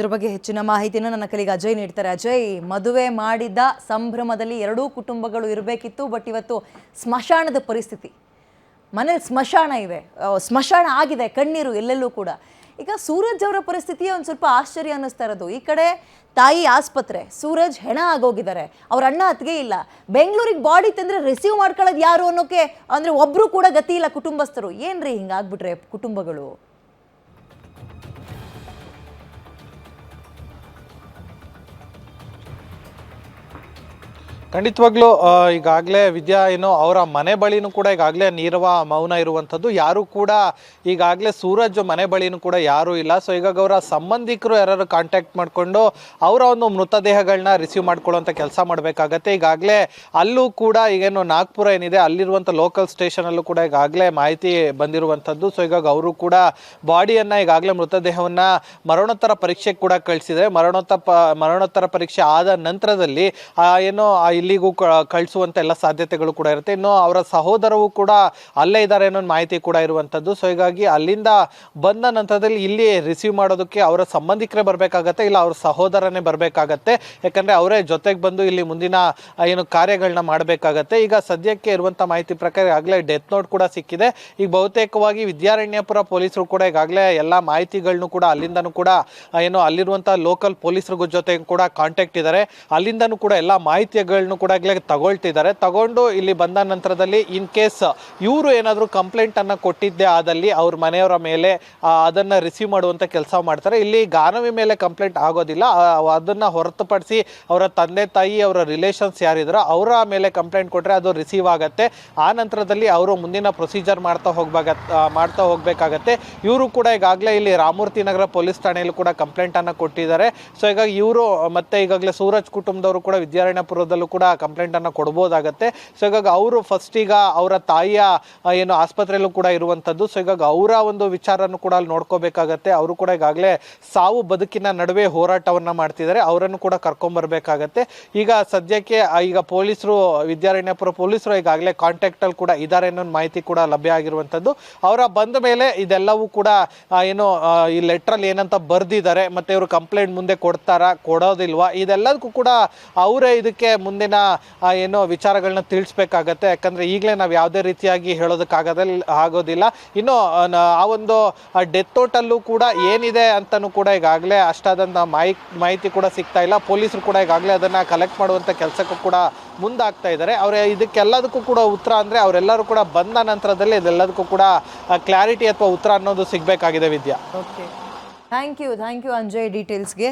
ಇದ್ರ ಬಗ್ಗೆ ಹೆಚ್ಚಿನ ಮಾಹಿತಿನ ನನ್ನ ಕಲಿಗೆ ಅಜಯ್ ನೀಡ್ತಾರೆ. ಅಜಯ್, ಮದುವೆ ಮಾಡಿದ ಸಂಭ್ರಮದಲ್ಲಿ ಎರಡೂ ಕುಟುಂಬಗಳು ಇರಬೇಕಿತ್ತು ಬಟ್ ಇವತ್ತು ಸ್ಮಶಾನದ ಪರಿಸ್ಥಿತಿ. ಮನೇಲಿ ಸ್ಮಶಾನ ಇವೆ ಸ್ಮಶಾನ ಆಗಿದೆ, ಕಣ್ಣೀರು ಎಲ್ಲೆಲ್ಲೂ ಕೂಡ. ಈಗ ಸೂರಜ್ ಅವರ ಪರಿಸ್ಥಿತಿ ಒಂದು ಸ್ವಲ್ಪ ಆಶ್ಚರ್ಯ ಅನ್ನಿಸ್ತಾ ಇರೋದು. ಈ ಕಡೆ ತಾಯಿ ಆಸ್ಪತ್ರೆ, ಸೂರಜ್ ಹೆಣ ಆಗೋಗಿದ್ದಾರೆ. ಅವ್ರ ಅಣ್ಣ ಅತ್ತಿಗೆ ಇಲ್ಲ. ಬೆಂಗಳೂರಿಗೆ ಬಾಡಿ ತಂದರೆ ರಿಸೀವ್ ಮಾಡ್ಕೊಳ್ಳೋದು ಯಾರು ಅನ್ನೋಕೆ ಅಂದರೆ ಒಬ್ಬರು ಕೂಡ ಗತಿ ಇಲ್ಲ ಕುಟುಂಬಸ್ಥರು. ಏನ್ರಿ ಹಿಂಗಾಗ್ಬಿಟ್ರೆ ಕುಟುಂಬಗಳು? ಖಂಡಿತವಾಗ್ಲೂ ಈಗಾಗಲೇ ವಿದ್ಯಾ ಏನು ಅವರ ಮನೆ ಬಳಿನೂ ಕೂಡ ಈಗಾಗಲೇ ನೀರವ ಮೌನ ಇರುವಂಥದ್ದು. ಯಾರು ಕೂಡ ಈಗಾಗಲೇ ಸೂರಜ್ ಮನೆ ಬಳಿನೂ ಕೂಡ ಯಾರೂ ಇಲ್ಲ. ಸೊ ಈಗ ಅವರ ಸಂಬಂಧಿಕರು ಯಾರು ಕಾಂಟ್ಯಾಕ್ಟ್ ಮಾಡಿಕೊಂಡು ಅವರ ಒಂದು ಮೃತದೇಹಗಳನ್ನ ರಿಸೀವ್ ಮಾಡ್ಕೊಳ್ಳೋಂಥ ಕೆಲಸ ಮಾಡಬೇಕಾಗತ್ತೆ. ಈಗಾಗಲೇ ಅಲ್ಲೂ ಕೂಡ ಈಗೇನು ನಾಗ್ಪುರ ಏನಿದೆ, ಅಲ್ಲಿರುವಂಥ ಲೋಕಲ್ ಸ್ಟೇಷನಲ್ಲೂ ಕೂಡ ಈಗಾಗಲೇ ಮಾಹಿತಿ ಬಂದಿರುವಂಥದ್ದು. ಸೊ ಈಗ ಅವರು ಕೂಡ ಬಾಡಿಯನ್ನು ಈಗಾಗಲೇ ಮೃತದೇಹವನ್ನು ಮರಣೋತ್ತರ ಪರೀಕ್ಷೆಗೆ ಕೂಡ ಕಳಿಸಿದರೆ ಮರಣೋತ್ತರ ಮರಣೋತ್ತರ ಪರೀಕ್ಷೆ ಆದ ನಂತರದಲ್ಲಿ ಏನು ಇಲ್ಲಿಗೂ ಕ- ಕಳಿಸುವಂತ ಎಲ್ಲ ಸಾಧ್ಯತೆಗಳು ಕೂಡ ಇರುತ್ತೆ. ಇನ್ನು ಅವರ ಸಹೋದರವು ಕೂಡ ಅಲ್ಲೇ ಇದ್ದಾರೆ ಅನ್ನೋ ಮಾಹಿತಿ ಕೂಡ ಇರುವಂಥದ್ದು ಸೊ ಹೀಗಾಗಿ ಅಲ್ಲಿಂದ ಬಂದ ನಂತರದಲ್ಲಿ ಇಲ್ಲಿ ರಿಸೀವ್ ಮಾಡೋದಕ್ಕೆ ಅವರ ಸಂಬಂಧಿಕರೇ ಬರಬೇಕಾಗತ್ತೆ, ಇಲ್ಲ ಅವ್ರ ಸಹೋದರನೇ ಬರಬೇಕಾಗತ್ತೆ. ಯಾಕಂದರೆ ಅವರೇ ಜೊತೆಗೆ ಬಂದು ಇಲ್ಲಿ ಮುಂದಿನ ಏನು ಕಾರ್ಯಗಳನ್ನ ಮಾಡಬೇಕಾಗತ್ತೆ. ಈಗ ಸದ್ಯಕ್ಕೆ ಇರುವಂಥ ಮಾಹಿತಿ ಪ್ರಕಾರ ಈಗಾಗಲೇ ಡೆತ್ ನೋಟ್ ಕೂಡ ಸಿಕ್ಕಿದೆ. ಈಗ ಬಹುತೇಕವಾಗಿ ವಿದ್ಯಾರಣ್ಯಪುರ ಪೊಲೀಸರು ಕೂಡ ಈಗಾಗಲೇ ಎಲ್ಲ ಮಾಹಿತಿಗಳನ್ನು ಕೂಡ ಅಲ್ಲಿಂದನೂ ಕೂಡ ಏನು ಅಲ್ಲಿರುವಂಥ ಲೋಕಲ್ ಪೊಲೀಸರ ಜೊತೆ ಕೂಡ ಕಾಂಟ್ಯಾಕ್ಟ್ ಇದ್ದಾರೆ ಅಲ್ಲಿಂದನೂ ಕೂಡ ಎಲ್ಲ ಮಾಹಿತಿಗಳನ್ನು ಕೂಡ ಈಗಲೇ ತಗೊಳ್ತಿದ್ದಾರೆ. ತಗೊಂಡು ಇಲ್ಲಿ ಬಂದ ನಂತರದಲ್ಲಿ ಇನ್ ಕೇಸ್ ಇವರು ಏನಾದರೂ ಕಂಪ್ಲೇಂಟನ್ನು ಕೊಟ್ಟಿದ್ದೆ ಆದಲ್ಲಿ ಅವ್ರ ಮನೆಯವರ ಮೇಲೆ ಅದನ್ನ ರಿಸೀವ್ ಮಾಡುವಂಥ ಕೆಲಸ ಮಾಡ್ತಾರೆ. ಇಲ್ಲಿ ಗಾನವಿ ಮೇಲೆ ಕಂಪ್ಲೇಂಟ್ ಆಗೋದಿಲ್ಲ. ಅದನ್ನ ಹೊರತುಪಡಿಸಿ ಅವರ ತಂದೆ, ತಾಯಿ, ಅವರ ರಿಲೇಷನ್ಸ್ ಯಾರಿದ್ರು ಅವರ ಮೇಲೆ ಕಂಪ್ಲೇಂಟ್ ಕೊಟ್ಟರೆ ಅದು ರಿಸೀವ್ ಆಗುತ್ತೆ. ಆ ನಂತರದಲ್ಲಿ ಅವರು ಮುಂದಿನ ಪ್ರೊಸೀಜರ್ ಮಾಡ್ತಾ ಹೋಗ್ಬೇಕ ಮಾಡ್ತಾ ಹೋಗಬೇಕಾಗತ್ತೆ. ಇವರು ಕೂಡ ಈಗಾಗಲೇ ಇಲ್ಲಿ ರಾಮೂರ್ತಿ ನಗರ ಪೊಲೀಸ್ ಠಾಣೆಯಲ್ಲೂ ಕೂಡ ಕಂಪ್ಲೇಂಟನ್ನು ಕೊಟ್ಟಿದ್ದಾರೆ. ಸೊ ಹೀಗಾಗಿ ಇವರು, ಮತ್ತೆ ಈಗಾಗಲೇ ಸೂರಜ್ ಕುಟುಂಬದವರು ಕೂಡ ವಿದ್ಯಾರಣ್ಯಪುರದಲ್ಲೂ ಕೂಡ ಕಂಪ್ಲೇಂಟನ್ನು ಕೊಡ್ಬೋದಾಗತ್ತೆ. ಸೊ ಹೀಗಾಗಿ ಅವರು ಫಸ್ಟ್ ಈಗ ಅವರ ತಾಯಿಯ ಏನು ಆಸ್ಪತ್ರೆಯಲ್ಲೂ ಕೂಡ ಇರುವಂಥದ್ದು. ಸೊ ಹೀಗಾಗಿ ಅವರ ಒಂದು ವಿಚಾರನೂ ಕೂಡ ಅಲ್ಲಿ ನೋಡ್ಕೋಬೇಕಾಗತ್ತೆ. ಅವರು ಕೂಡ ಈಗಾಗಲೇ ಸಾವು ಬದುಕಿನ ನಡುವೆ ಹೋರಾಟವನ್ನ ಮಾಡ್ತಿದ್ದಾರೆ. ಅವರನ್ನು ಕೂಡ ಕರ್ಕೊಂಬರ್ಬೇಕಾಗತ್ತೆ. ಈಗ ಸದ್ಯಕ್ಕೆ ಈಗ ಪೊಲೀಸರು, ವಿದ್ಯಾರಣ್ಯಪುರ ಪೊಲೀಸರು ಈಗಾಗಲೇ ಕಾಂಟ್ಯಾಕ್ಟಲ್ಲಿ ಕೂಡ ಇದ್ದಾರೆ ಅನ್ನೋ ಮಾಹಿತಿ ಕೂಡ ಲಭ್ಯ ಆಗಿರುವಂಥದ್ದು. ಅವರ ಬಂದ ಮೇಲೆ ಇದೆಲ್ಲವೂ ಕೂಡ ಏನು ಈ ಲೆಟ್ರಲ್ಲಿ ಏನಂತ ಬರೆದಿದ್ದಾರೆ. ಮತ್ತೆ ಇವರು ಕಂಪ್ಲೇಂಟ್ ಮುಂದೆ ಕೊಡ್ತಾರಾ, ಕೊಡೋದಿಲ್ವಾ? ಇದೆಲ್ಲದಕ್ಕೂ ಕೂಡ ಅವರೇ ಇದಕ್ಕೆ ಮುಂದಿನ ಏನು ವಿಚಾರಗಳನ್ನ ತಿಳಿಸ್ಬೇಕಾಗತ್ತೆ. ಯಾಕಂದ್ರೆ ಈಗಲೇ ನಾವು ಯಾವುದೇ ರೀತಿಯಾಗಿ ಹೇಳೋದಕ್ಕಾಗದಲ್ಲಿ ಆಗೋದಿಲ್ಲ. ಇನ್ನು, ಆ ಒಂದು ಡೆತ್ ತೋಟಲ್ಲೂ ಕೂಡ ಏನಿದೆ ಅಂತಲೂ ಕೂಡ ಈಗಾಗಲೇ ಅಷ್ಟಾದಂಥ ಮಾಹಿ ಮಾಹಿತಿ ಕೂಡ ಸಿಗ್ತಾ ಇಲ್ಲ. ಪೊಲೀಸರು ಕೂಡ ಈಗಾಗಲೇ ಅದನ್ನು ಕಲೆಕ್ಟ್ ಮಾಡುವಂಥ ಕೆಲಸಕ್ಕೂ ಕೂಡ ಮುಂದಾಗ್ತಾ ಇದ್ದಾರೆ. ಅವರ, ಇದಕ್ಕೆಲ್ಲದಕ್ಕೂ ಕೂಡ ಉತ್ತರ ಅಂದರೆ ಅವರೆಲ್ಲರೂ ಕೂಡ ಬಂದ ನಂತರದಲ್ಲಿ ಇದೆಲ್ಲದಕ್ಕೂ ಕೂಡ ಕ್ಲಾರಿಟಿ ಅಥವಾ ಉತ್ತರ ಅನ್ನೋದು ಸಿಗಬೇಕಾಗಿದೆ Vidya. Okay thank you thank you Anjay ಡೀಟೇಲ್ಸ್ಗೆ